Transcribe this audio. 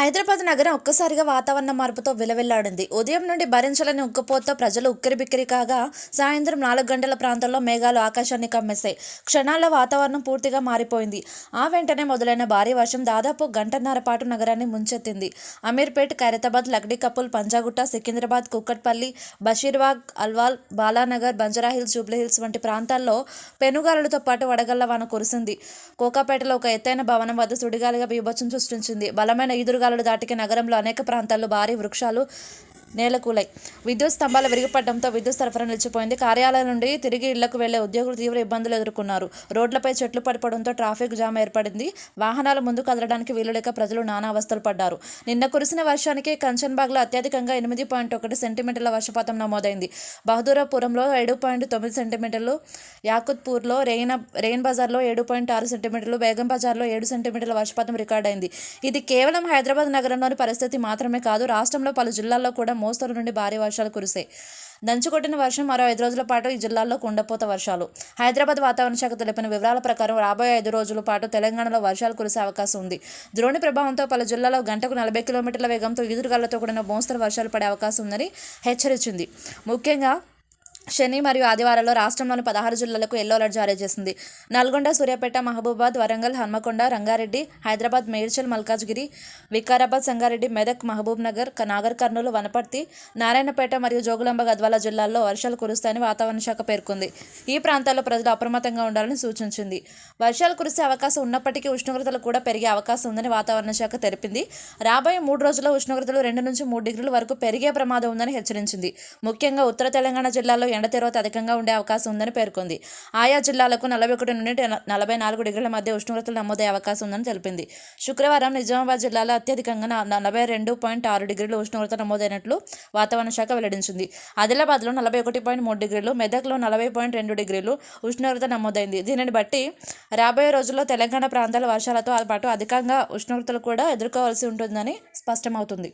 హైదరాబాద్ నగరం ఒక్కసారిగా వాతావరణ మార్పుతో విలవిల్లాడింది. ఉదయం నుండి భరించలేని ఉక్కపోతతో ప్రజలు ఉక్కిరిబిక్కిరి కాగా సాయంత్రం నాలుగు గంటల ప్రాంతంలో మేఘాలు ఆకాశాన్ని కమ్మేశాయి. క్షణాల్లో వాతావరణం పూర్తిగా మారిపోయింది. ఆ వెంటనే మొదలైన భారీ వర్షం దాదాపు గంటన్నర పాటు నగరాన్ని ముంచెత్తింది. అమీర్పేట్ ఖైరతాబాద్ లక్డీ కపుల్ పంజాగుట్ట సికింద్రాబాద్ కుక్కట్పల్లి బషీర్బాగ్ అల్వాల్ బాలానగర్ బంజారాహిల్స్ జూబ్లీహిల్స్ వంటి ప్రాంతాల్లో పెనుగాలులతో పాటు వడగళ్ళ వాన కురిసింది. కోకాపేటలో ఒక ఎత్తైన భవనం వద్ద సుడిగాలిగా బీభత్సం సృష్టించింది. బలమైన ఈదురుగాలులు దాటికి నగరంలో అనేక ప్రాంతాల్లో భారీ వృక్షాలు నేలకూలై విద్యుత్ స్తంభాలు విరిగిపడడంతో విద్యుత్ సరఫరా నిలిచిపోయింది. కార్యాలయం నుండి తిరిగి ఇళ్ళకు వెళ్ళే ఉద్యోగులు తీవ్ర ఇబ్బందులు ఎదుర్కొన్నారు. రోడ్లపై చెట్లు పడిపోవడంతో ట్రాఫిక్ జామ్ ఏర్పడింది. వాహనాలు ముందు కదలడానికి వీలులేక ప్రజలు నానా అవస్థలు పడ్డారు. నిన్న కురిసిన వర్షానికి కంచన్బాగ్లో అత్యధికంగా ఎనిమిది పాయింట్ ఒకటి సెంటీమీటర్ల వర్షపాతం నమోదైంది. బహదూరాపురంలో ఏడు పాయింట్ తొమ్మిది సెంటీమీటర్లు యాకుత్పూర్లో రెయిన్ రెయిన్ బజార్లో ఏడు పాయింట్ ఆరు సెంటీమీటర్లు బేగం బజార్లో ఏడు సెంటీమీటర్ల వర్షపాతం రికార్డైంది. ఇది కేవలం హైదరాబాద్ నగరంలోని పరిస్థితి మాత్రమే కాదు రాష్ట్రంలో పలు జిల్లాల్లో కూడా మోస్తరు నుండి భారీ వర్షాలు కురిశాయి. దంచుకొట్టిన వర్షం మరో ఐదు రోజుల పాటు ఈ జిల్లాల్లో కుండపోత వర్షాలు. హైదరాబాద్ వాతావరణ శాఖ తెలిపిన వివరాల ప్రకారం రాబోయే ఐదు రోజుల పాటు తెలంగాణలో వర్షాలు కురిసే అవకాశం ఉంది. ద్రోణి ప్రభావంతో పలు జిల్లాల్లో గంటకు నలభై కిలోమీటర్ల వేగంతో ఈదురుగాలతో కూడిన మోస్తరు వర్షాలు పడే అవకాశం ఉందని హెచ్చరించింది. ముఖ్యంగా శని మరియు ఆదివారాల్లో రాష్ట్రంలోని పదహారు జిల్లాలకు ఎల్లో అలర్ట్ జారీ చేసింది. నల్గొండ సూర్యాపేట మహబూబాద్ వరంగల్ హన్మకొండ రంగారెడ్డి హైదరాబాద్ మేడ్చల్ మల్కాజ్గిరి వికారాబాద్ సంగారెడ్డి మెదక్ మహబూబ్ నగర్ నాగర్ కర్నూలు వనపర్తి నారాయణపేట మరియు జోగులాంబ గద్వాల జిల్లాల్లో వర్షాలు కురుస్తాయని వాతావరణ శాఖ పేర్కొంది. ఈ ప్రాంతాల్లో ప్రజలు అప్రమత్తంగా ఉండాలని సూచించింది. వర్షాలు కురిసే అవకాశం ఉన్నప్పటికీ ఉష్ణోగ్రతలు కూడా పెరిగే అవకాశం ఉందని వాతావరణ శాఖ తెలిపింది. రాబోయే మూడు రోజుల్లో ఉష్ణోగ్రతలు రెండు నుంచి మూడు డిగ్రీల వరకు పెరిగే ప్రమాదం ఉందని హెచ్చరించింది. ముఖ్యంగా ఉత్తర తెలంగాణ జిల్లాలో ఎండ తీవ్రత అధికంగా ఉండే అవకాశం ఉందని పేర్కొంది. ఆయా జిల్లాలకు నలభై ఒకటి నుండి నలభై నాలుగు డిగ్రీల మధ్య ఉష్ణోగ్రతలు నమోదయ్యే అవకాశం ఉందని తెలిపింది. శుక్రవారం నిజామాబాద్ జిల్లాలో అత్యధికంగా నలభై రెండు పాయింట్ ఆరు డిగ్రీల ఉష్ణోగ్రత నమోదైనట్లు వాతావరణ శాఖ వెల్లడించింది. ఆదిలాబాద్లో నలభై ఒకటి పాయింట్ మూడు డిగ్రీలు మెదక్లో నలభై పాయింట్ రెండు డిగ్రీలు ఉష్ణోగ్రత నమోదైంది. దీనిని బట్టి రాబోయే రోజుల్లో తెలంగాణ ప్రాంతాల వర్షాలతో పాటు అధికంగా ఉష్ణోగ్రతలు కూడా ఎదుర్కోవాల్సి ఉంటుందని స్పష్టమవుతుంది.